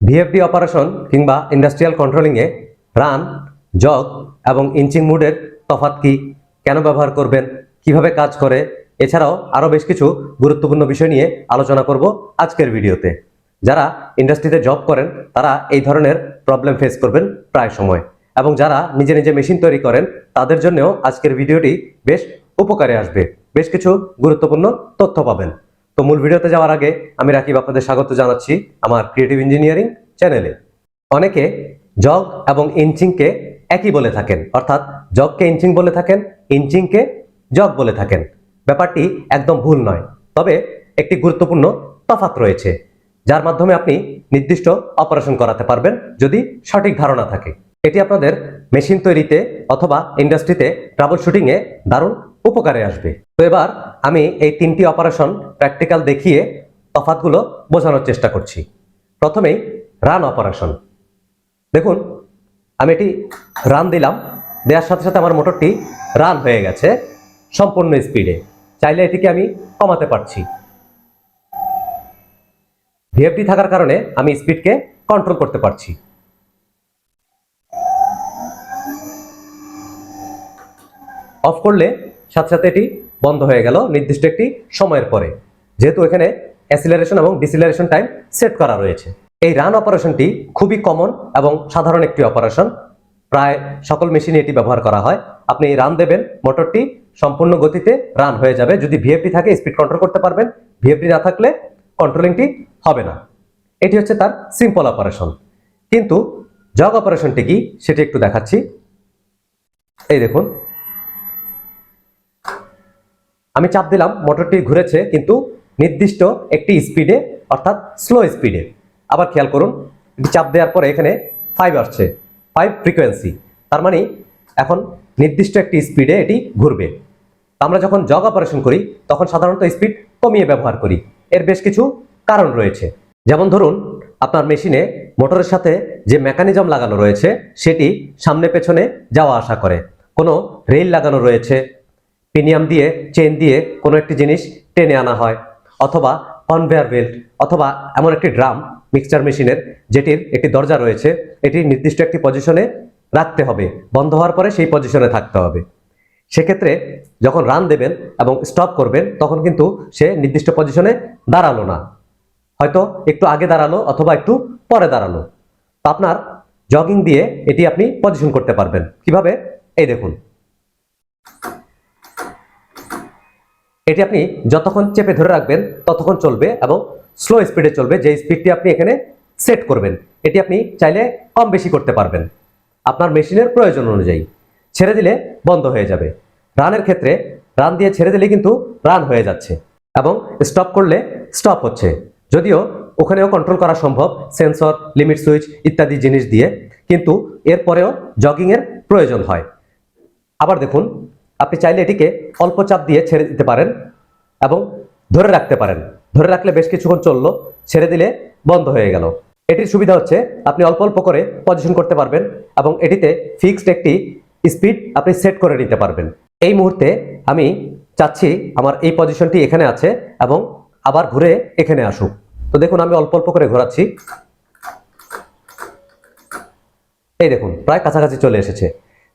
VFD operation কিংবা industrial কন্ট্রোলিংয়ে run jog এবং ইঞ্চিং মুডের তফাৎ কি? কেন ব্যবহার করবেন? কীভাবে কাজ করে? এছাড়াও আরও বেশ কিছু গুরুত্বপূর্ণ বিষয় নিয়ে আলোচনা করব আজকের ভিডিওতে। যারা ইন্ডাস্ট্রিতে জব করেন, তারা এই ধরনের প্রবলেম ফেস করবেন প্রায় সময়। এবং যারা নিজে নিজে মেশিন তৈরি করেন, তাদের জন্যও আজকের ভিডিওটি বেশ উপকারে আসবে। বেশ কিছু গুরুত্বপূর্ণ তথ্য পাবেন। তো মূল ভিডিওতে যাওয়ার আগে আমি রাকিব আপনাদের স্বাগত জানাচ্ছি আমার ক্রিয়েটিভ ইঞ্জিনিয়ারিং চ্যানেলে অনেকে জগ এবং ইঞ্চিংকে একই বলে থাকেন, অর্থাৎ জগকে ইঞ্চিং বলে থাকেন ইঞ্চিংকে জগ বলে থাকেন। ব্যাপারটি একদম ভুল নয়, তবে একটি গুরুত্বপূর্ণ তফাত রয়েছে, যার মাধ্যমে আপনি নির্দিষ্ট অপারেশন করাতে পারবেন যদি সঠিক ধারণা থাকে। এটি আপনাদের মেশিন তৈরিতে অথবা ইন্ডাস্ট্রিতে ট্রাবল শুটিংয়ে দারুণ উপকারে আসবে। তো এবার আমি এই তিনটি অপারেশন প্র্যাকটিক্যাল দেখিয়ে তফাৎগুলো বোঝানোর চেষ্টা করছি। প্রথমেই রান অপারেশন দেখুন, আমি এটি রান দিলাম, দেওয়ার সাথে সাথে আমার মোটরটি রান হয়ে গেছে সম্পূর্ণ স্পিডে চাইলে এটিকে আমি কমাতে পারছি। ভিএফডি থাকার কারণে আমি স্পিডকে কন্ট্রোল করতে পারছি। অফ করলে সাথে সাথে এটি বন্ধ হয়ে গেল নির্দিষ্ট একটি সময়ের পরে। যেহেতু এখানে অ্যাসিলারেশন এবং ডিসিলারেশন টাইম সেট করা রয়েছে। এই রান অপারেশনটি খুবই কমন এবং সাধারণ একটি অপারেশন প্রায় সকল মেশিনে এটি ব্যবহার করা হয়। আপনি রান দেবেন মোটরটি সম্পূর্ণ গতিতে রান হয়ে যাবে। যদি ভিএফডি থাকে স্পিড কন্ট্রোল করতে পারবেন। ভিএফডি না থাকলে কন্ট্রোলিংটি হবে না। এটি হচ্ছে তার সিম্পল অপারেশন কিন্তু জগ অপারেশনটি কি, সেটি একটু দেখাচ্ছি। এই দেখুন। আমি চাপ দিলাম, মোটরটি ঘুরেছে কিন্তু নির্দিষ্ট একটি স্পিডে, অর্থাৎ স্লো স্পিডে আবার খেয়াল করুন চাপ দেওয়ার পরে এখানে ফাইভ আসছে ফাইভ ফ্রিকোয়েন্সি তার মানে এখন নির্দিষ্ট একটি স্পিডে এটি ঘুরবে। আমরা যখন জগ অপারেশন করি, তখন সাধারণত স্পিড কমিয়ে ব্যবহার করি। এর বেশ কিছু কারণ রয়েছে। যেমন ধরুন, আপনার মেশিনে মোটরের সাথে যে মেকানিজম লাগানো রয়েছে, সেটি সামনে পেছনে যাওয়া আসা করে। কোনো রেল লাগানো রয়েছে পিনিয়াম দিয়ে চেন দিয়ে কোনো একটি জিনিস টেনে আনা হয়। অথবা কনভেয়ার বেল্ট, অথবা এমন একটি ড্রাম মিক্সচার মেশিনের যেটির একটি দরজা রয়েছে, এটি নির্দিষ্ট একটি পজিশনে রাখতে হবে। বন্ধ হওয়ার পরে সেই পজিশনে থাকতে হবে। সেক্ষেত্রে যখন রান দেবেন এবং স্টপ করবেন, তখন কিন্তু সে নির্দিষ্ট পজিশনে দাঁড়াল না। হয়তো একটু আগে দাঁড়াল অথবা একটু পরে দাঁড়াল। তো আপনার জগিং দিয়ে এটি আপনি পজিশন করতে পারবেন। কীভাবে? এই দেখুন। এটি আপনি যতক্ষণ চেপে ধরে রাখবেন, ততক্ষণ চলবে এবং স্লো স্পিডে চলবে। যে স্পিডটি আপনি এখানে সেট করবেন, এটি আপনি চাইলে কম বেশি করতে পারবেন। আপনার মেশিনের প্রয়োজন অনুযায়ী। ছেড়ে দিলে বন্ধ হয়ে যাবে। রানের ক্ষেত্রে রান দিয়ে ছেড়ে দিলে কিন্তু রান হয়ে যাচ্ছে এবং স্টপ করলে স্টপ হচ্ছে। যদিও ওখানেও কন্ট্রোল করা সম্ভব সেন্সর লিমিট সুইচ ইত্যাদি জিনিস দিয়ে, কিন্তু এরপরেও জগিংয়ের প্রয়োজন হয়। আবার দেখুন আপনি চাইলে এটিকে অল্প চাপ দিয়ে ছেড়ে দিতে পারেন এবং ধরে রাখতে পারেন। ধরে রাখলে বেশ কিছুক্ষণ চলল, ছেড়ে দিলে বন্ধ হয়ে গেল। এটির সুবিধা হচ্ছে আপনি অল্প অল্প করে পজিশন করতে পারবেন এবং এটিতে ফিক্সড একটি স্পিড আপনি সেট করে নিতে পারবেন। এই মুহূর্তে আমি চাচ্ছি আমার এই পজিশনটি এখানে আছে এবং আবার ঘুরে এখানে আসুক। তো দেখুন, আমি অল্প অল্প করে ঘোরাচ্ছি। এই দেখুন, প্রায় কাছাকাছি চলে এসেছে।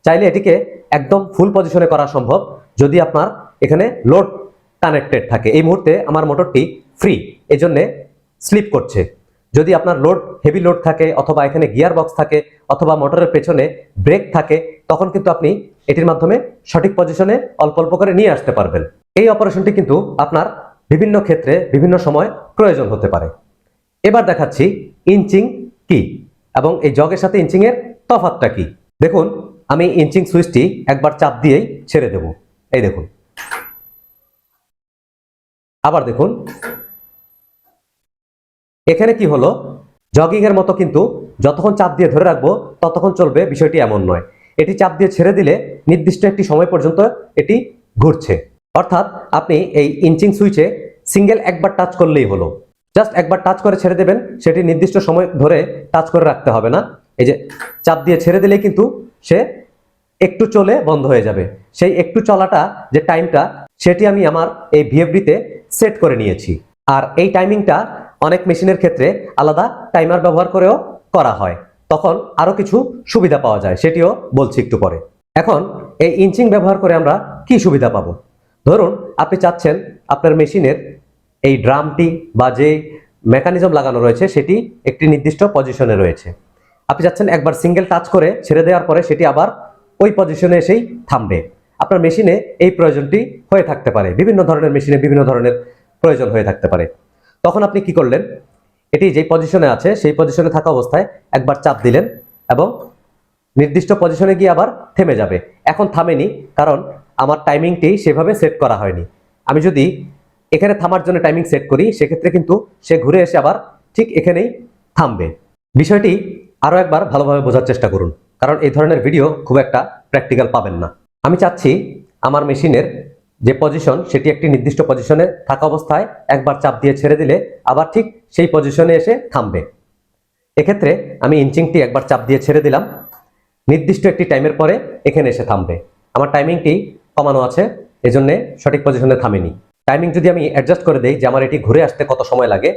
চাইলে এটিকে একদম ফুল পজিশনে করা সম্ভব যদি আপনার এখানে লোড কানেক্টেড থাকে। এই মুহূর্তে আমার মোটরটি ফ্রি এই জন্যে স্লিপ করছে। যদি আপনার লোড হেভি লোড থাকে অথবা এখানে গিয়ার বক্স থাকে অথবা মোটরের পেছনে ব্রেক থাকে, তখন কিন্তু আপনি এটির মাধ্যমে সঠিক পজিশনে অল্প অল্প করে নিয়ে আসতে পারবেন। এই অপারেশনটি কিন্তু আপনার বিভিন্ন ক্ষেত্রে বিভিন্ন সময় প্রয়োজন হতে পারে। এবার দেখাচ্ছি ইঞ্চিং কি এবং এই জগের সাথে ইঞ্চিংয়ের তফাতটা কি। দেখুন আমি ইঞ্চিং সুইচটি একবার চাপ দিয়েই ছেড়ে দেব। এই দেখুন। আবার দেখুন। এখানে কি হলো? জগিং এর মতো কিন্তু যতক্ষণ চাপ দিয়ে ধরে রাখব, ততক্ষণ চলবে বিষয়টি এমন নয়। এটি চাপ দিয়ে ছেড়ে দিলে নির্দিষ্ট একটি সময় পর্যন্ত এটি ঘুরছে। অর্থাৎ আপনি এই ইঞ্চিং সুইচে সিঙ্গেল একবার টাচ করলেই হলো। জাস্ট একবার টাচ করে ছেড়ে দেবেন, সেটি নির্দিষ্ট সময় ধরে টাচ করে রাখতে হবে না। এই যে চাপ দিয়ে ছেড়ে দিলেই কিন্তু সে একটু চলে বন্ধ হয়ে যাবে। সেই একটু চলাটা যে টাইমটা, সেটি আমি আমার এই ভিএফডিতে সেট করে নিয়েছি। আর এই টাইমিংটা অনেক মেশিনের ক্ষেত্রে আলাদা টাইমার ব্যবহার করেও করা হয়। তখন আরও কিছু সুবিধা পাওয়া যায়, সেটিও বলছি একটু পরে। এখন এই ইঞ্চিং ব্যবহার করে আমরা কি সুবিধা পাবো? ধরুন, আপনি চাচ্ছেন আপনার মেশিনের এই ড্রামটি বা যে মেকানিজম লাগানো রয়েছে, সেটি একটি নির্দিষ্ট পজিশনে রয়েছে। আপনি চাচ্ছেন একবার সিঙ্গেল টাচ করে ছেড়ে দেওয়ার পরে সেটি আবার ওই পজিশনে এসেই থামবে। আপনার মেশিনে এই প্রয়োজনটি হয়ে থাকতে পারে। বিভিন্ন ধরনের মেশিনে বিভিন্ন ধরনের প্রয়োজন হয়ে থাকতে পারে। তখন আপনি কি করলেন? এটি যেই পজিশনে আছে, সেই পজিশনে থাকা অবস্থায় একবার চাপ দিলেন এবং নির্দিষ্ট পজিশনে গিয়ে আবার থেমে যাবে। এখন থামেনি, কারণ আমার টাইমিংটি সেভাবে সেট করা হয়নি। আমি যদি এখানে থামার জন্য টাইমিং সেট করি, সেক্ষেত্রে কিন্তু সে ঘুরে এসে আবার ঠিক এখানেই থামবে। বিষয়টি আরও একবার ভালোভাবে বোঝার চেষ্টা করুন, কারণ এই ধরনের ভিডিও খুব একটা প্র্যাকটিক্যাল পাবেন না। আমি চাচ্ছি আমার মেশিনের যে পজিশন সেটি একটি নির্দিষ্ট পজিশনে থাকা অবস্থায় একবার চাপ দিয়ে ছেড়ে দিলে আবার ঠিক সেই পজিশনে এসে থামবে। এক্ষেত্রে আমি ইঞ্চিংটি একবার চাপ দিয়ে ছেড়ে দিলাম। নির্দিষ্ট একটি টাইমের পরে এখানে এসে থামবে। আমার টাইমিংটি কমানো আছে, এজন্য সঠিক পজিশনে থামেনি। টাইমিং যদি আমি অ্যাডজাস্ট করে দেই যে আমার এটি ঘুরে আসতে কত সময় লাগে,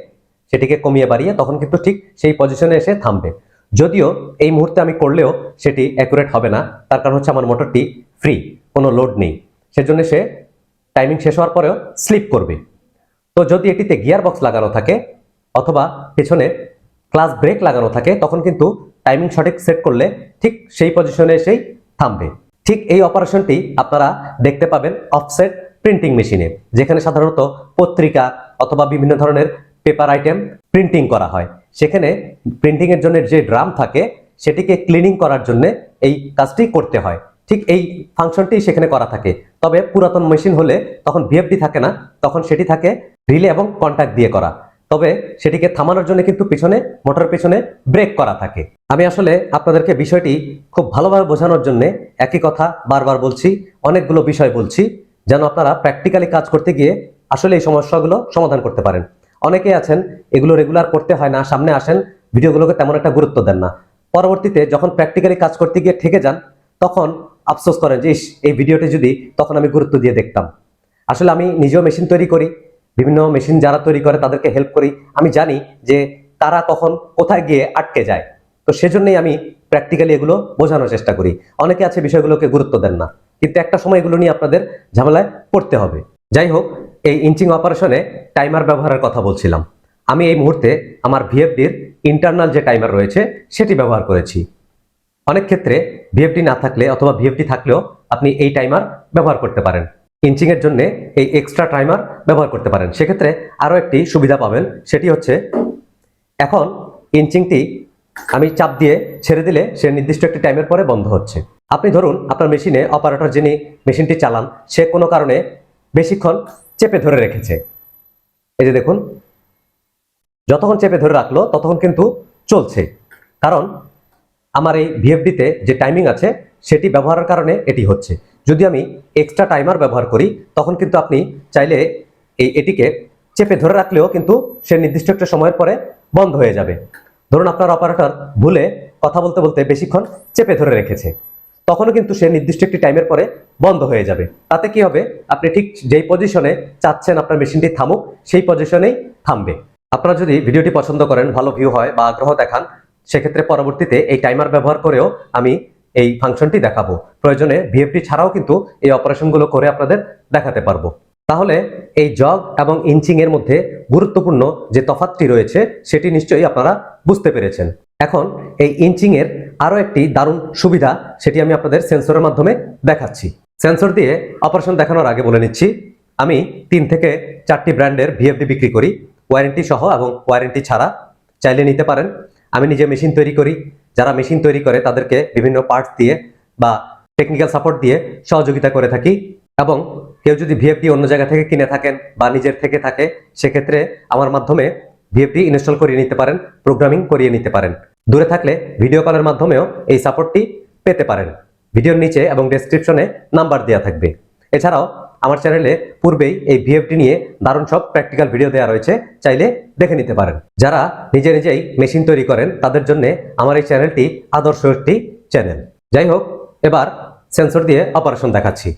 সেটিকে কমিয়ে বাড়িয়ে তখন কিন্তু ঠিক সেই পজিশনে এসে থামবে। যদিও এই মুহূর্তে আমি করলেও সেটি অ্যাকুরেট হবে না। তার কারণ হচ্ছে আমার মোটরটি ফ্রি কোনো লোড নেই। সেজন্য সে টাইমিং শেষ হওয়ার পরেও স্লিপ করবে। তো যদি এটিতে গিয়ার বক্স লাগানো থাকে অথবা পেছনে ক্লাস ব্রেক লাগানো থাকে, তখন কিন্তু টাইমিং সঠিক সেট করলে ঠিক সেই পজিশনে এসেই থামবে। ঠিক এই অপারেশনটি আপনারা দেখতে পাবেন অফসেট প্রিন্টিং মেশিনে যেখানে সাধারণত পত্রিকা অথবা বিভিন্ন ধরনের পেপার আইটেম প্রিন্টিং করা হয়। সেখানে প্রিন্টিংয়ের জন্য যে ড্রাম থাকে, সেটিকে ক্লিনিং করার জন্য এই কাজটি করতে হয়। ঠিক এই ফাংশনটি সেখানে করা থাকে। তবে পুরাতন মেশিন হলে তখন ভিএফডি থাকে না, তখন সেটি থাকে রিলে এবং কন্ট্যাক্ট দিয়ে করা। তবে সেটিকে থামানোর জন্য কিন্তু পিছনে মোটর পিছনে ব্রেক করা থাকে। আমি আসলে আপনাদেরকে বিষয়টি খুব ভালোভাবে বোঝানোর জন্য একই কথা বারবার বলছি, অনেকগুলো বিষয় বলছি, যেন আপনারা প্র্যাকটিক্যালি কাজ করতে গিয়ে আসলে এই সমস্যাগুলো সমাধান করতে পারেন। অনেকেই আছেন, এগুলো রেগুলার করতে হয় না, সামনে আসেন, ভিডিওগুলোকে তেমন একটা গুরুত্ব দেন না। পরবর্তীতে যখন প্র্যাকটিক্যালি কাজ করতে গিয়ে ঠেকে যান, তখন আফসোস করেন যে এই ভিডিওটি যদি, তখন আমি গুরুত্ব দিয়ে দেখতাম। আসলে আমি নিজেও মেশিন তৈরি করি, বিভিন্ন মেশিন যারা তৈরি করে তাদেরকে হেল্প করি। আমি জানি যে, তারা কখন কোথায় গিয়ে আটকে যায়। তো সেজন্যই আমি প্র্যাকটিক্যালি এগুলো বোঝানোর চেষ্টা করি। অনেকে আছে বিষয়গুলোকে গুরুত্ব দেন না। কিন্তু একটা সময় এগুলো নিয়ে আপনাদের ঝামেলায় পড়তে হবে। যাই হোক এই ইঞ্চিং অপারেশনে টাইমার ব্যবহারের কথা বলছিলাম। আমি এই মুহূর্তে আমার ভিএফডির ইন্টারনাল যে টাইমার রয়েছে, সেটি ব্যবহার করেছি। অনেক ক্ষেত্রে ভিএফটি না থাকলে অথবা ভিএফটি থাকলেও আপনি এই টাইমার ব্যবহার করতে পারেন। ইঞ্চিং এর জন্য এই এক্সট্রা টাইমার ব্যবহার করতে পারেন। সেক্ষেত্রে আরও একটি সুবিধা পাবেন, সেটি হচ্ছে এখন ইঞ্চিংটি আমি চাপ দিয়ে ছেড়ে দিলে সে নির্দিষ্ট একটি টাইমের পরে বন্ধ হচ্ছে। আপনি ধরুন, আপনার মেশিনে অপারেটর যিনি মেশিনটি চালান, সে কোনো কারণে বেশিক্ষণ চেপে ধরে রেখেছে। এই যে দেখুন, যতক্ষণ চেপে ধরে রাখল, ততক্ষণ কিন্তু চলছে। কারণ আমার এই ভিএফডিতে যে টাইমিং আছে, সেটি ব্যবহারের কারণে এটি হচ্ছে। যদি আমি এক্সট্রা টাইমার ব্যবহার করি, তখন কিন্তু আপনি চাইলে এই এটিকে চেপে ধরে রাখলেও কিন্তু সে নির্দিষ্ট একটা সময়ের পরে বন্ধ হয়ে যাবে। ধরুন আপনার অপারেটর ভুলে কথা বলতে বলতে বেশিক্ষণ চেপে ধরে রেখেছে। তখনও কিন্তু সে নির্দিষ্ট একটি টাইমের পরে বন্ধ হয়ে যাবে। তাতে কি হবে? আপনি ঠিক যেই পজিশনে চাচ্ছেন আপনার মেশিনটি থামুক, সেই পজিশনেই থামবে। আপনারা যদি ভিডিওটি পছন্দ করেন, ভালো ভিউ হয় বা আগ্রহ দেখান, সেক্ষেত্রে পরবর্তীতে এই টাইমার ব্যবহার করেও আমি এই ফাংশনটি দেখাবো। প্রয়োজনে ভিএফটি ছাড়াও কিন্তু এই অপারেশনগুলো করে আপনাদের দেখাতে পারব। তাহলে এই জগ এবং ইঞ্চিং এর মধ্যে গুরুত্বপূর্ণ যে তফাৎটি রয়েছে, সেটি নিশ্চয়ই আপনারা বুঝতে পেরেছেন। এখন এই ইঞ্চিং এর আরও একটি দারুণ সুবিধা, সেটি আমি আপনাদের সেন্সরের মাধ্যমে দেখাচ্ছি। সেন্সর দিয়ে অপারেশন দেখানোর আগে বলে নিচ্ছি, আমি তিন থেকে চারটি ব্র্যান্ডের ভিএফডি বিক্রি করি, ওয়ারেন্টি সহ এবং ওয়ারেন্টি ছাড়া। চাইলে নিতে পারেন, আমি নিজে মেশিন তৈরি করি, যারা মেশিন তৈরি করে তাদেরকে বিভিন্ন পার্টস দিয়ে বা টেকনিক্যাল সাপোর্ট দিয়ে সহযোগিতা করে থাকি এবং কেউ যদি ভিএফডি অন্য জায়গা থেকে কিনে থাকেন বা নিজের থেকে থাকে, সেক্ষেত্রে আমার মাধ্যমে ভিএফডি ইনস্টল করিয়ে নিতে পারেন প্রোগ্রামিং করিয়ে নিতে পারেন। দূরে থাকলে ভিডিও কলের মাধ্যমেও এই সাপোর্টটি পেতে পারেন। ভিডিওর নিচে এবং ডেসক্রিপশনে নাম্বার দেওয়া থাকবে। এছাড়াও, আমার চ্যানেলে পূর্বেই এই ভিএফটি নিয়ে দারুণ সব প্র্যাকটিক্যাল ভিডিও দেওয়া রয়েছে, চাইলে দেখে নিতে পারেন। যারা নিজে নিজেই মেশিন তৈরি করেন, তাদের জন্য আমার এই চ্যানেলটি আদর্শ একটি চ্যানেল যাই হোক, এবার সেন্সর দিয়ে অপারেশন দেখাচ্ছি।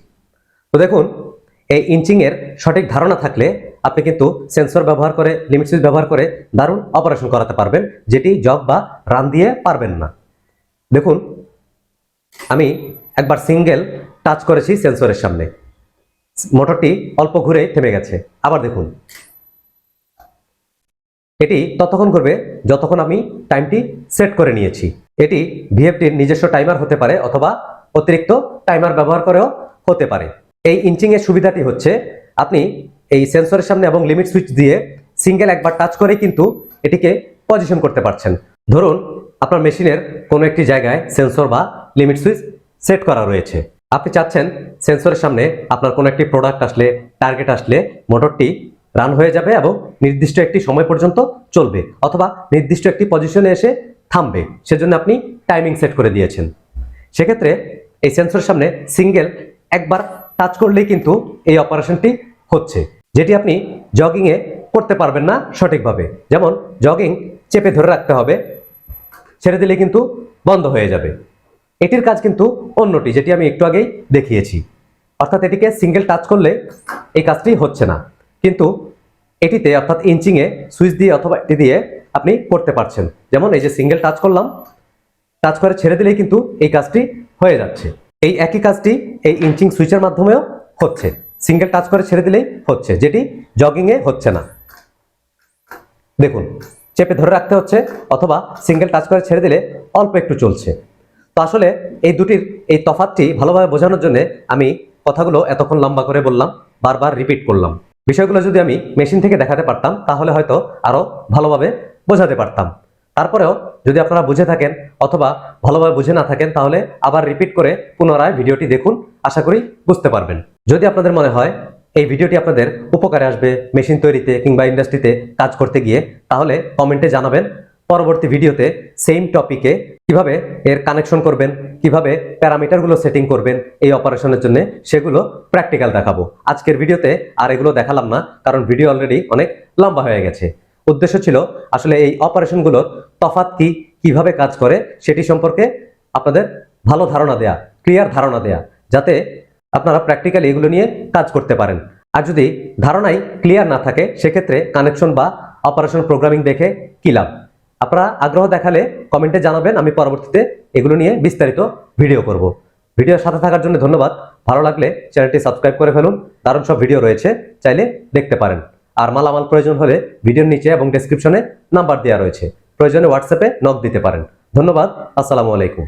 তো দেখুন, এই ইঞ্চিংয়ের সঠিক ধারণা থাকলে আপনি কিন্তু সেন্সর ব্যবহার করে লিমিট সুইচ ব্যবহার করে দারুণ অপারেশন করাতে পারবেন, যেটি জগ বা রান দিয়ে পারবেন না। দেখুন আমি একবার সিঙ্গেল টাচ করেছি সেন্সরের সামনে। মোটরটি অল্প ঘুরে থেমে গেছে। আবার দেখুন। এটি ততক্ষণ করবে যতক্ষণ আমি টাইমটি সেট করে নিয়েছি। এটি ভিএফটির নিজস্ব টাইমার হতে পারে অথবা অতিরিক্ত টাইমার ব্যবহার করেও হতে পারে। এই ইঞ্চিংয়ের সুবিধাটি হচ্ছে, আপনি এই সেন্সরের সামনে এবং লিমিট সুইচ দিয়ে সিঙ্গেল একবার টাচ করেই কিন্তু এটিকে পজিশন করতে পারছেন। ধরুন, আপনার মেশিনের কোনো একটি জায়গায় সেন্সর বা লিমিট সুইচ সেট করা রয়েছে। আপনি চাচ্ছেন সেন্সরের সামনে আপনার কোনো একটি প্রোডাক্ট আসলে, টার্গেট আসলে, মোটরটি রান হয়ে যাবে এবং নির্দিষ্ট একটি সময় পর্যন্ত চলবে অথবা নির্দিষ্ট একটি পজিশনে এসে থামবে। সেজন্য আপনি টাইমিং সেট করে দিয়েছেন। সেক্ষেত্রে এই সেন্সরের সামনে সিঙ্গেল একবার টাচ করলেই কিন্তু এই অপারেশনটি হচ্ছে, যেটি আপনি জগিংয়ে করতে পারবেন না সঠিকভাবে। যেমন, জগিং চেপে ধরে রাখতে হবে, ছেড়ে দিলে কিন্তু বন্ধ হয়ে যাবে। এটির কাজ কিন্তু অন্যটি, যেটি আমি একটু আগেই দেখিয়েছি। অর্থাৎ এটিকে সিঙ্গেল টাচ করলে এই কাজটি হচ্ছে না। কিন্তু এটিতে অর্থাৎ ইঞ্চিংয়ে সুইচ দিয়ে অথবা এটি দিয়ে আপনি করতে পারছেন। যেমন এই যে সিঙ্গেল টাচ করলাম টাচ করে ছেড়ে দিলেই কিন্তু এই কাজটি হয়ে যাচ্ছে। এই একই কাজটি এই ইঞ্চিং সুইচের মাধ্যমেও হচ্ছে। সিঙ্গেল টাচ করে ছেড়ে দিলেই হচ্ছে, যেটি জগিংয়ে হচ্ছে না। দেখুন, চেপে ধরে রাখতে হচ্ছে অথবা সিঙ্গেল টাচ করে ছেড়ে দিলে অল্প একটু চলছে। আসলে এই দুটির এই তফাৎটি ভালোভাবে বোঝানোর জন্য আমি কথাগুলো এতক্ষণ লম্বা করে বললাম, বারবার রিপিট করলাম। বিষয়গুলো যদি আমি মেশিন থেকে দেখাতে পারতাম, তাহলে হয়তো আরও ভালোভাবে বোঝাতে পারতাম। তারপরেও যদি আপনারা বুঝে থাকেন অথবা ভালোভাবে বুঝে না থাকেন, তাহলে আবার রিপিট করে পুনরায় ভিডিওটি দেখুন, আশা করি বুঝতে পারবেন। যদি আপনাদের মনে হয় এই ভিডিওটি আপনাদের উপকারে আসবে মেশিন তৈরিতে কিংবা ইন্ডাস্ট্রিতে কাজ করতে গিয়ে, তাহলে কমেন্টে জানাবেন। পরবর্তী ভিডিওতে সেম টপিকে কীভাবে এর কানেকশন করবেন, কীভাবে প্যারামিটারগুলো সেটিং করবেন এই অপারেশনের জন্য সেগুলো প্র্যাকটিক্যাল দেখাবো। আজকের ভিডিওতে আর এগুলো দেখালাম না, কারণ ভিডিও অলরেডি অনেক লম্বা হয়ে গেছে। উদ্দেশ্য ছিল আসলে এই অপারেশনগুলোর তফাৎ কি, কীভাবে কাজ করে সেটি সম্পর্কে আপনাদের ভালো ধারণা দেয়া ক্লিয়ার ধারণা দেয়া, যাতে আপনারা প্র্যাকটিক্যালি এগুলো নিয়ে কাজ করতে পারেন। আর যদি ধারণাই ক্লিয়ার না থাকে, সেক্ষেত্রে কানেকশন বা অপারেশন প্রোগ্রামিং দেখে কি লাভ? আপনারা আগ্রহ দেখালে কমেন্টে জানাবেন, আমি পরবর্তীতে এগুলো নিয়ে বিস্তারিত ভিডিও করব। ভিডিও সাথে থাকার জন্য ধন্যবাদ। ভালো লাগলে চ্যানেলটি সাবস্ক্রাইব করে ফেলুন। দারুণ সব ভিডিও রয়েছে, চাইলে দেখতে পারেন। আর মালামাল প্রয়োজন হলে ভিডিওর নিচে এবং ডেসক্রিপশনে নাম্বার দেওয়া রয়েছে। প্রয়োজনে হোয়াটসঅ্যাপে নক দিতে পারেন। ধন্যবাদ, আসসালামু আলাইকুম।